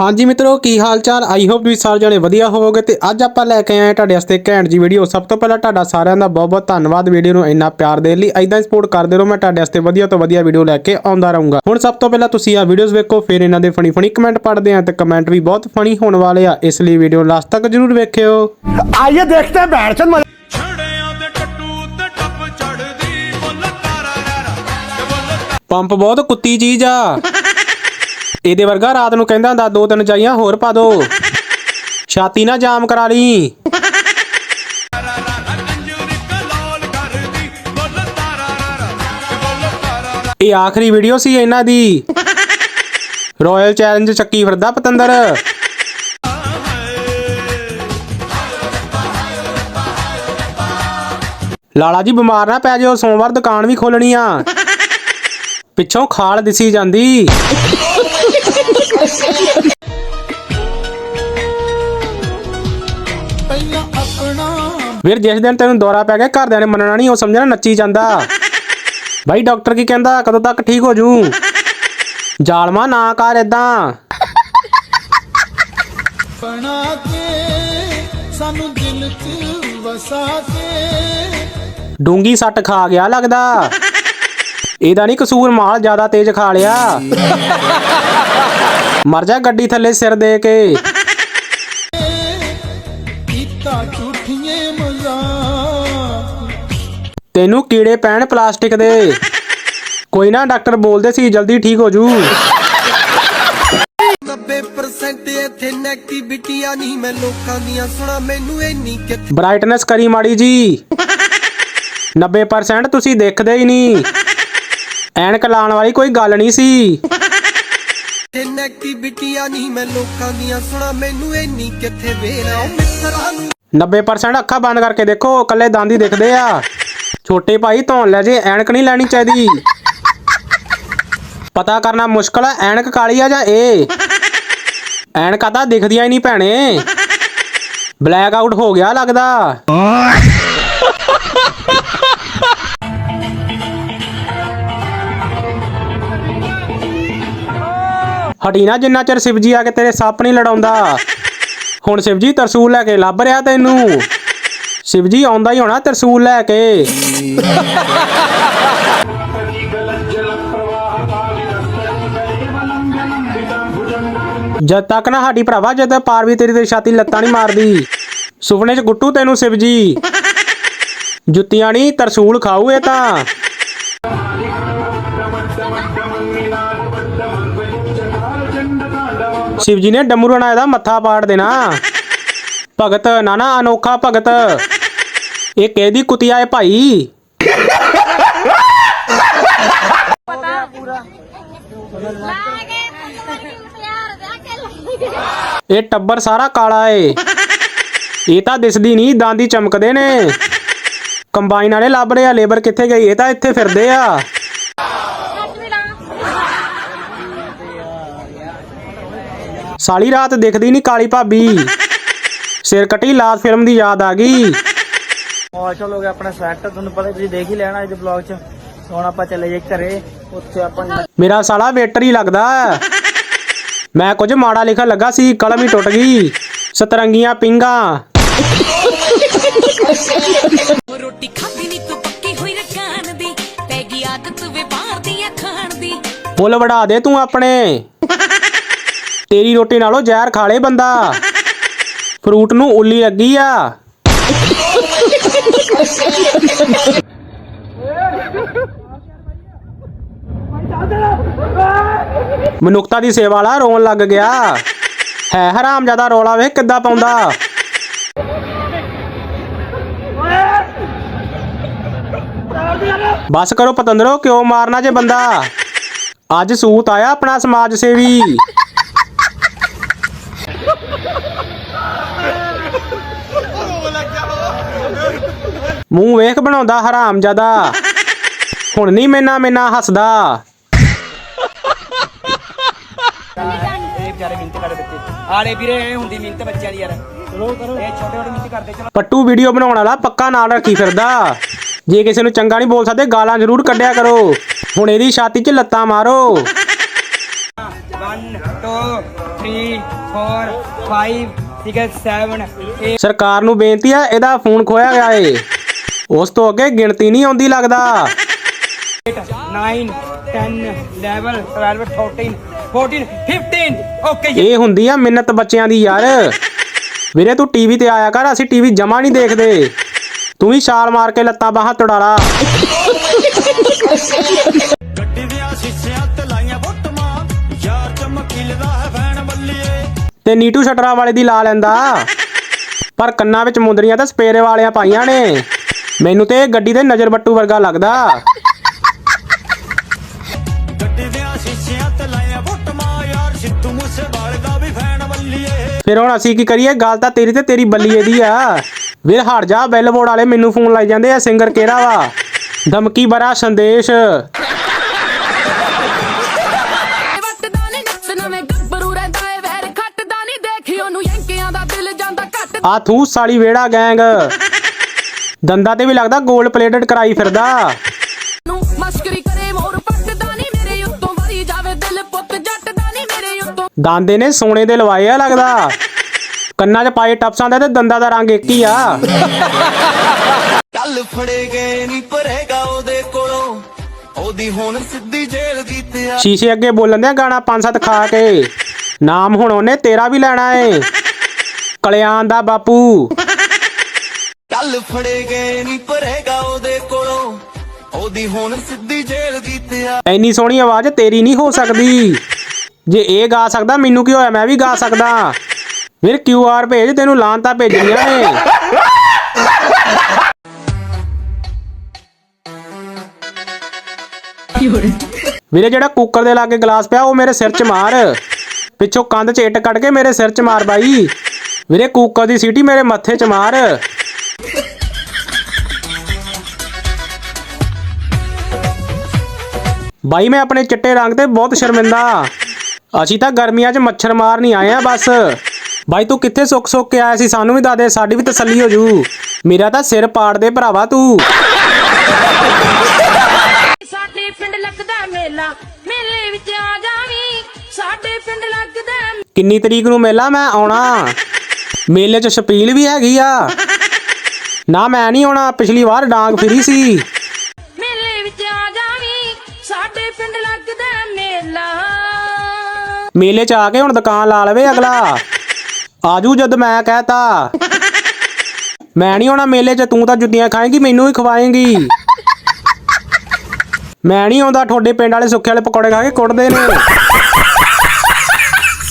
ਹਾਂਜੀ ਮਿੱਤਰੋ ਕੀ ਹਾਲ ਚਾਲ ਆਈ ਹੋਪ ਤੁਸੀਂ ਸਾਰੇ ਜਣੇ ਵਧੀਆ ਹੋਵੋਗੇ ਤੇ ਅੱਜ ਆਪਾਂ ਲੈ ਕੇ ਆਏ ਹਾਂ ਤੁਹਾਡੇ ਵਾਸਤੇ ਘੈਂਟ ਜੀ ਵੀਡੀਓ ਸਭ ਤੋਂ ਪਹਿਲਾਂ ਤੁਹਾਡਾ ਸਾਰਿਆਂ ਦਾ ਬਹੁਤ ਬਹੁਤ ਧੰਨਵਾਦ ਵੀਡੀਓ ਨੂੰ ਇੰਨਾ ਪਿਆਰ ਦੇ ਲਈ। ਐਦਾਂ ਹੀ ਸਪੋਰਟ ਕਰਦੇ ਰਹੋ ਮੈਂ ਤੁਹਾਡੇ ਵਾਸਤੇ ਵਧੀਆ ਤੋਂ ਵਧੀਆ ਵੀਡੀਓ ਲੈ ਕੇ ਆਉਂਦਾ ਰਹੂੰਗਾ। ਹੁਣ ਸਭ ਤੋਂ ਪਹਿਲਾਂ ਤੁਸੀਂ ਆ ਵੀਡੀਓਜ਼ ਵੇਖੋ ਫਿਰ ਇਹਨਾਂ ਦੇ ਫਣੀ ਫਣੀ ਕਮੈਂਟ ਪੜ੍ਹਦੇ ਆਂ ਤੇ ਕਮੈਂਟ ਵੀ ਬਹੁਤ ਫਣੀ ਹੋਣ ਵਾਲੇ ਆ। ਇਸ ਲਈ ਵੀਡੀਓ ਲਾਸਟ ਤੱਕ ਜਰੂਰ ਵੇਖਿਓ। ਆਈਏ ਦੇਖਦੇ ਬੈਠ ਚੰਦ ਪੰਪ ਬਹੁਤ ਕੁੱਤੀ ਚੀਜ਼ ਆ। ਇਹਦੇ ਵਰਗਾ ਰਾਤ ਨੂੰ ਕਹਿੰਦਾ ਹੁੰਦਾ, ਦੋ ਤਿੰਨ ਚਾਈਆਂ ਹੋਰ ਪਾ ਦੋ। ਛਾਤੀ ਨਾ ਜਾਮ ਕਰਾ ਲਈ। ਇਹ ਆਖਰੀ ਵੀਡੀਓ ਸੀ ਇਹਨਾਂ ਦੀ। ਰਾਇਲ ਚੈਲੰਜ ਚੱਕੀ ਫਿਰਦਾ ਪਤੰਦਰ। ਲਾਲਾ ਜੀ, ਬਿਮਾਰ ਨਾ ਪੈ ਜਾਓ ਸੋਮਵਾਰ ਦੁਕਾਨ ਵੀ ਖੋਲਣੀ ਆ। ਪਿੱਛੋਂ ਖਾਲ ਦਿਸੀ ਜਾਂਦੀ। ਵੀਰ ਜਿਸ ਦਿਨ ਤੈਨੂੰ ਦੌਰਾ ਪੈ ਗਿਆ ਘਰਦਿਆਂ ਨੇ ਮੰਨਣਾ ਨਹੀਂ ਉਹ ਸਮਝਣਾ ਨੱਚੀ ਜਾਂਦਾ। ਭਾਈ ਡਾਕਟਰ ਕੀ ਕਹਿੰਦਾ? ਕਦੋਂ ਤੱਕ ਠੀਕ ਹੋ ਜੂ ਜਾਲਮਾ ਨਾ ਕਰ ਇਦਾਂ ਬਣਾ ਕੇ ਸਾਨੂੰ ਦਿਲ 'ਚ ਵਸਾ ਕੇ। ਡੂੰਗੀ ਸੱਟ ਖਾ ਗਿਆ ਲੱਗਦਾ। ਇਹਦਾ ਨਹੀਂ ਕਸੂਰ ਮਾਲ ਜ਼ਿਆਦਾ ਤੇਜ਼ ਖਾ ਲਿਆ। ਮਰ ਜਾ ਗੱਡੀ ਥੱਲੇ ਸਿਰ ਦੇ ਕੇ। ਤੈਨੂੰ ਕੀੜੇ ਪੈਣ ਪਲਾਸਟਿਕ ਦੇ। ਕੋਈ ਨਾ ਡਾਕਟਰ ਬੋਲਦੇ ਸੀ ਜਲਦੀ ਠੀਕ ਹੋ ਜੂ। 90% ਇੱਥੇ ਨੈਗੇਟਿਵਿਟੀ ਆ ਨਹੀਂ ਮੈਂ ਲੋਕਾਂ ਦੀਆਂ ਸੁਣਾ ਮੈਨੂੰ ਇੰਨੀ ਕਿੱਥੇ ਬ੍ਰਾਈਟਨੈਸ ਕਰੀ ਮਾੜੀ ਜੀ। 90% ਤੁਸੀਂ ਦੇਖਦੇ ਹੀ ਨਹੀਂ ਐਨਕ ਲਾਉਣ ਵਾਲੀ ਕੋਈ ਗੱਲ ਨਹੀਂ ਸੀ। ਨੈਗੇਟਿਵਿਟੀ ਆ ਨਹੀਂ ਮੈਂ ਲੋਕਾਂ ਦੀਆਂ ਸੁਣਾ ਮੈਨੂੰ ਇੰਨੀ ਕਿੱਥੇ ਵੇਰਾ ਉਹ ਮਿੱਤਰਾਂ ਨੂੰ 90% ਅੱਖਾਂ ਬੰਦ ਕਰਕੇ ਦੇਖੋ ਕੱਲੇ ਦੰਦ ਹੀ ਦਿਖਦੇ ਆ। ਛੋਟੇ ਭਾਈ ਧੌਣ ਲੈ ਜੇ ਐਨਕ ਨਹੀਂ ਲੈਣੀ ਚਾਹੀਦੀ। ਪਤਾ ਕਰਨਾ ਮੁਸ਼ਕਲ ਆ ਐਨਕ ਕਾਲੀ ਆ ਜਾਂ ਇਹ ਐਨਕਾਂ ਤਾਂ ਦਿਖਦੀਆਂ ਹੀ ਨਹੀਂ ਭੈਣੇ। ਬਲੈਕ ਆਊਟ ਹੋ ਗਿਆ ਲੱਗਦਾ। ਹਟੀ ਨਾ ਜਿੰਨਾ ਚਿਰ ਸ਼ਿਵਜੀ ਆ ਕੇ ਤੇਰੇ ਸੱਪ ਨਹੀਂ ਲੜਾਉਂਦਾ। ਹੁਣ ਸ਼ਿਵਜੀ ਤਰਸੂਲ ਲੈ ਕੇ ਲੱਭ ਰਿਹਾ ਤੈਨੂੰ। ਸ਼ਿਵਜੀ ਆਉਂਦਾ ਹੀ ਹੋਣਾ ਤਰਸੂਲ ਲੈ ਕੇ। ਜਦ ਤੱਕ ਨਾ ਸਾਡੀ ਭਰਾਵਾ, ਜਦ ਤੱਕ ਪਾਰਵੀ ਤੇਰੀ ਤੇ ਛਾਤੀ ਲੱਤਾਂ ਨਹੀਂ ਮਾਰਦੀ। ਸੁਪਨੇ 'ਚ ਗੁੱਟੂ ਤੈਨੂੰ ਸ਼ਿਵਜੀ ਜੁੱਤੀਆਂ ਨਹੀਂ ਤਰਸੂਲ ਖਾਊ ਇਹ ਤਾਂ। ਸ਼ਿਵਜੀ ਨੇ ਡਮਰੂਣਾ ਇਹਦਾ ਮੱਥਾ ਪਾੜ ਦੇਣਾ। ਭਗਤ ਨਾਨਾ ਅਨੋਖਾ ਭਗਤ। ਇਹ ਕਿਹਦੀ ਕੁਤੀਆ ਹੈ ਭਾਈ? ਇਹ ਟੱਬਰ ਸਾਰਾ ਕਾਲਾ ਏ। ਇਹ ਤਾਂ ਦਿਸਦੀ ਨਹੀਂ ਦਾੰਦੀ ਚਮਕਦੇ ਨੇ। ਕੰਬਾਈਨ ਵਾਲੇ ਲੱਭ ਰਹੇ ਆ ਲੇਬਰ ਕਿੱਥੇ ਗਈ? ਇਹ ਤਾਂ ਇੱਥੇ ਫਿਰਦੇ ਆ। ਸਾਲੀ ਰਾਤ ਦਿਖਦੀ ਨਹੀਂ ਕਾਲੀ ਭਾਬੀ। ਸਿਰ ਕਟੀ ਲਾਤ ਫਿਲਮ ਦੀ ਯਾਦ ਆ ਗਈ। ਮਾਰਸ਼ਲ ਹੋ ਗਿਆ ਆਪਣਾ ਸੈੱਟ ਤੁਹਾਨੂੰ ਪਤਾ ਤੁਸੀਂ ਦੇਖ ਹੀ ਲੈਣਾ ਇਸ ਬਲੌਗ 'ਚ। ਹੁਣ ਆਪਾਂ ਚੱਲੇ ਜੇ ਘਰੇ ਉੱਥੇ ਆਪਾਂ ਮੇਰਾ ਸਾਲਾ ਵੇਟਰ ਹੀ ਲੱਗਦਾ। ਮੈਂ ਕੁਝ ਮਾੜਾ ਲਿਖਣ ਲੱਗਾ ਸੀ ਕਲਮ ਹੀ ਟੁੱਟ ਗਈ। ਸਤਰੰਗੀਆਂ ਪਿੰਗਾ। ਰੋਟੀ ਖਾਦੀ ਨੀ ਤੂੰ ਪੱਕੀ ਹੋਈ ਰਕਾਨ ਦੀ। ਪੈ ਗਈ ਆਦਤ ਵਪਾਰ ਦੀਆਂ ਖਾਣ ਦੀ। ਫੁੱਲ ਵੜਾ ਦੇ ਤੂੰ ਆਪਣੇ। ਤੇਰੀ ਰੋਟੀ ਨਾਲੋਂ ਜ਼ਹਿਰ ਖਾ ਲੇ ਬੰਦਾ। ਫਰੂਟ ਨੂੰ ਉੱਲੀ ਲੱਗੀ ਆ। ਮਨੁੱਖਤਾ ਦੀ ਸੇਵਾ ਵਾਲਾ ਰੋਣ ਲੱਗ ਗਿਆ। ਹੈ ਹਰਾਮ ਜ਼ਿਆਦਾ ਰੋਲਾ ਵੇਖ ਕਿੱਦਾਂ ਪਾਉਂਦਾ। ਬਸ ਕਰੋ ਪਤੰਦਰੋ, ਕਿਉਂ ਮਾਰਨਾ ਜੇ ਬੰਦਾ। ਅੱਜ ਸੂਤ ਆਇਆ ਆਪਣਾ ਸਮਾਜ ਸੇਵੀ। ਮੂੰਹ ਵੇਖ ਬਣਾਉਂਦਾ ਹਰਾਮ ਜ਼ਿਆਦਾ ਹੁਣ ਨਹੀਂ ਮੈਨਾ ਮੈਨਾ ਹੱਸਦਾ। ਇਹ ਵਿਚਾਰੇ ਮਿਹਨਤ ਕਰਦੇ ਬੱਚੇ ਆਲੇ ਵੀਰੇ ਇਹ ਹੁੰਦੀ ਮਿਹਨਤ ਬੱਚਿਆਂ ਦੀ ਯਾਰ। ਚਲੋ ਕਰੋ ਇਹ ਛੋਟੇ ਛੋਟੇ ਮਿਹਨਤ ਕਰਦੇ ਚਲੋ। ਪੱਟੂ ਵੀਡੀਓ ਬਣਾਉਣ ਵਾਲਾ ਪੱਕਾ ਨਾਲ ਰੱਖੀ ਫਿਰਦਾ। ਜੇ ਕਿਸੇ ਨੂੰ ਚੰਗਾ ਨਹੀਂ ਬੋਲ ਸਕਦੇ ਗਾਲਾਂ ਜ਼ਰੂਰ ਕੱਢਿਆ ਕਰੋ। ਹੁਣ ਇਹਦੀ ਛਾਤੀ 'ਚ ਲੱਤਾਂ ਮਾਰੋ। 1 2 3 4 5 6 7 8 ਸਰਕਾਰ ਨੂੰ ਬੇਨਤੀ ਆ ਇਹਦਾ ਫੋਨ ਖੋਇਆ ਗਿਆ ਏ। ਉਸ ਤੋਂ ਅੱਗੇ ਗਿਣਤੀ ਨਹੀਂ ਆਉਂਦੀ ਲੱਗਦਾ। 9 10 11 12 13 14 15 ਓਕੇ ਇਹ ਹੁੰਦੀ ਆ ਮਿੰਨਤ ਬੱਚਿਆਂ ਦੀ ਯਾਰ। ਵੀਰੇ ਤੂੰ ਟੀਵੀ ਤੇ ਆਇਆ ਕਰ ਅਸੀਂ ਟੀਵੀ ਜਮਾ ਨਹੀਂ ਦੇਖਦੇ। ਤੂੰ ਵੀ ਛਾਲ ਮਾਰ ਕੇ ਲੱਤਾਂ ਬਾਹਾਂ ਤੜਾਲਾ। ਚਮਕੀਲਦਾ ਹੈ ਫੈਨ ਬੱਲੀਏ। ਤੇ ਨੀਟੂ ਸ਼ਟਰਾਂ ਵਾਲੇ ਦੀ ਲਾ ਲੈਂਦਾ। ਪਰ ਕੰਨਾਂ ਵਿੱਚ ਮੁੰਦਰੀਆਂ ਤਾਂ ਸਪੇਰੇ ਵਾਲਿਆਂ ਪਾਈਆਂ ਨੇ। ਮੈਨੂੰ ਤੇ ਇਹ ਗੱਡੀ ਦੇ ਨਜ਼ਰ ਬੱਟੂ ਵਰਗਾ ਲੱਗਦਾ। ਗੱਡੀ ਦੀਆਂ ਸ਼ੀਸ਼ਿਆਂ ਤੇ ਲਾਈਆਂ ਫੋਟੋਆਂ ਯਾਰ ਸਿੱਧੂ ਮੂਸੇ ਵਾਲੇ ਦਾ ਵੀ ਫੈਨ ਬੱਲੀਏ। ਫਿਰ ਹੁਣ ਅਸੀਂ ਕੀ ਕਰੀਏ? ਗੱਲ ਤਾਂ ਤੇਰੀ ਤੇ ਤੇਰੀ ਬੱਲੀਏ ਦੀ ਆ। ਵੀਰ ਹਟ ਜਾ ਬੈਲਬੋਰਡ ਵਾਲੇ ਮੈਨੂੰ ਫੋਨ ਲਾਈ ਜਾਂਦੇ ਆ ਸਿੰਗਰ ਕਿਹੜਾ ਵਾ? ਧਮਕੀ ਬਰਾ ਸੰਦੇਸ਼। ਆ ਥੂ ਸਾਲੀ ਵੇੜਾ ਗੈਂਗ। ਦੰਦਾਂ ਤੇ ਵੀ ਲੱਗਦਾ 골ਡ ਪਲੇਟਡ ਕਰਾਈ ਫਿਰਦਾ। ਨੂੰ ਮਸ਼ਕਰੀ ਕਰੇ ਮੋਰ ਪੱਟਦਾ ਨਹੀਂ ਮੇਰੇ ਉੱਤੋਂ ਵਰੀ ਜਾਵੇ ਦਿਲ ਪੁੱਤ ਜੱਟਦਾ ਨਹੀਂ ਮੇਰੇ ਉੱਤੋਂ। ਦਾਂਦੇ ਨੇ ਸੋਨੇ ਦੇ ਲਵਾਏ ਆ ਲੱਗਦਾ। ਕੰਨਾਂ 'ਚ ਪਾਏ ਟਪਸਾਂ ਦਾ ਤੇ ਦੰਦਾਂ ਦਾ ਰੰਗ ਇੱਕ ਹੀ ਆ। ਕੱਲ ਫੜੇ ਗਏ ਨਹੀਂ ਭਰੇਗਾ ਉਹਦੇ ਕੋਲੋਂ। ਉਹਦੀ ਹੁਣ ਸਿੱਧੀ ਜੇਲ੍ਹ ਦੀ ਤਿਆਰ। ਸ਼ੀਸ਼ੇ ਅੱਗੇ ਬੋਲਣ ਦਿਆਂ ਗਾਣਾ ਪੰਜ ਸੱਤ ਖਾ ਕੇ। ਨਾਮ ਹੁਣ ਉਹਨੇ ਤੇਰਾ ਵੀ ਲੈਣਾ ਏ। ਕਲਿਆਣ ਦਾ ਬਾਪੂ। ਕੱਲ ਫੜੇ ਗਏ ਨਹੀਂ ਭਰੇਗਾ ਉਹਦੇ ਕੋਲੋਂ। ਉਹਦੀ ਹੁਣ ਸਿੱਧੀ ਜੇਲ੍ਹ ਦੀ ਤਿਆਰ। ਐਨੀ ਸੋਹਣੀ ਆਵਾਜ਼ ਤੇਰੀ ਨਹੀਂ ਹੋ ਸਕਦੀ। ਜੇ ਇਹ ਗਾ ਸਕਦਾ ਮੈਨੂੰ ਕੀ ਹੋਇਆ? ਮੈਂ ਵੀ ਗਾ ਸਕਦਾ। ਵੀਰ ਕਿਊ ਆਰ ਭੇਜ ਤੈਨੂੰ ਲਾਂਤਾ ਭੇਜਣੀਆਂ ਨੇ। ਵੀਰੇ ਜਿਹੜਾ ਕੁੱਕਰ ਦੇ ਲਾਗੇ ਗਲਾਸ ਪਿਆ ਉਹ ਮੇਰੇ ਸਿਰ 'ਚ ਮਾਰ। ਪਿੱਛੋਂ ਕੰਧ 'ਚ ਇੱਟ ਕੱਢ ਕੇ ਮੇਰੇ ਸਿਰ 'ਚ ਮਾਰ ਬਾਈ। ਵੀਰੇ ਕੁੱਕਰ ਦੀ ਸੀਟੀ ਮੇਰੇ ਮੱਥੇ 'ਚ ਮਾਰ। ਬਾਈ ਮੈਂ ਆਪਣੇ ਚਿੱਟੇ ਰੰਗ ਤੇ ਬਹੁਤ ਸ਼ਰਮਿੰਦਾ। ਅਸੀਂ ਤਾਂ ਗਰਮੀਆਂ 'ਚ ਮੱਛਰ ਮਾਰ ਨਹੀਂ ਆਏ ਆ ਬਸ। ਬਾਈ ਤੂੰ ਕਿੱਥੇ ਸੁੱਕ ਸੁੱਕ ਕੇ ਆਇਆ ਸੀ? ਸਾਨੂੰ ਵੀ ਦੱਸ ਦੇ ਸਾਡੀ ਵੀ ਤਸੱਲੀ ਹੋ ਜੂ। ਮੇਰਾ ਤਾਂ ਸਿਰ ਪਾੜ ਦੇ ਭਰਾਵਾ ਤੂੰ। ਸਾਡੇ ਪਿੰਡ ਲੱਗਦਾ ਮੇਲਾ ਮੇਰੇ ਵਿੱਚ ਆ ਜਾਵੀਂ। ਸਾਡੇ ਪਿੰਡ ਲੱਗਦਾ ਕਿੰਨੀ ਤਰੀਕ ਨੂੰ ਮੇਲਾ? ਮੈਂ ਆਉਣਾ। ਮੇਲੇ 'ਚ ਛਪੀਲ ਵੀ ਹੈਗੀ ਆ। ਨਾ ਮੈਂ ਨਹੀਂ ਆਉਣਾ ਪਿਛਲੀ ਵਾਰ ਡਾਂਗ ਫਿਰੀ ਸੀ। ਮੇਰੇ ਵਿੱਚ ਆ ਜਾਵੀਂ ਸਾਡੇ ਪਿੰਡ ਲੱਗਦਾ ਮੇਲਾ। ਮੇਲੇ 'ਚ ਆ ਕੇ ਹੁਣ ਦੁਕਾਨ ਲਾ ਲਵੇ ਅਗਲਾ। ਆਜੂ ਜਦ ਮੈਂ ਕਹਤਾ। ਮੈਂ ਨਹੀਂ ਆਉਣਾ ਮੇਲੇ 'ਚ ਤੂੰ ਤਾਂ ਜੁੱਤੀਆਂ ਖਾਏਂਗੀ ਮੈਨੂੰ ਹੀ ਖਵਾਏਂਗੀ। ਮੈਂ ਨਹੀਂ ਆਉਂਦਾ ਤੁਹਾਡੇ ਪਿੰਡ ਵਾਲੇ ਸੁੱਕੇ ਵਾਲੇ ਪਕੌੜੇ ਖਾ ਕੇ ਕੁੱਟਦੇ ਨੇ।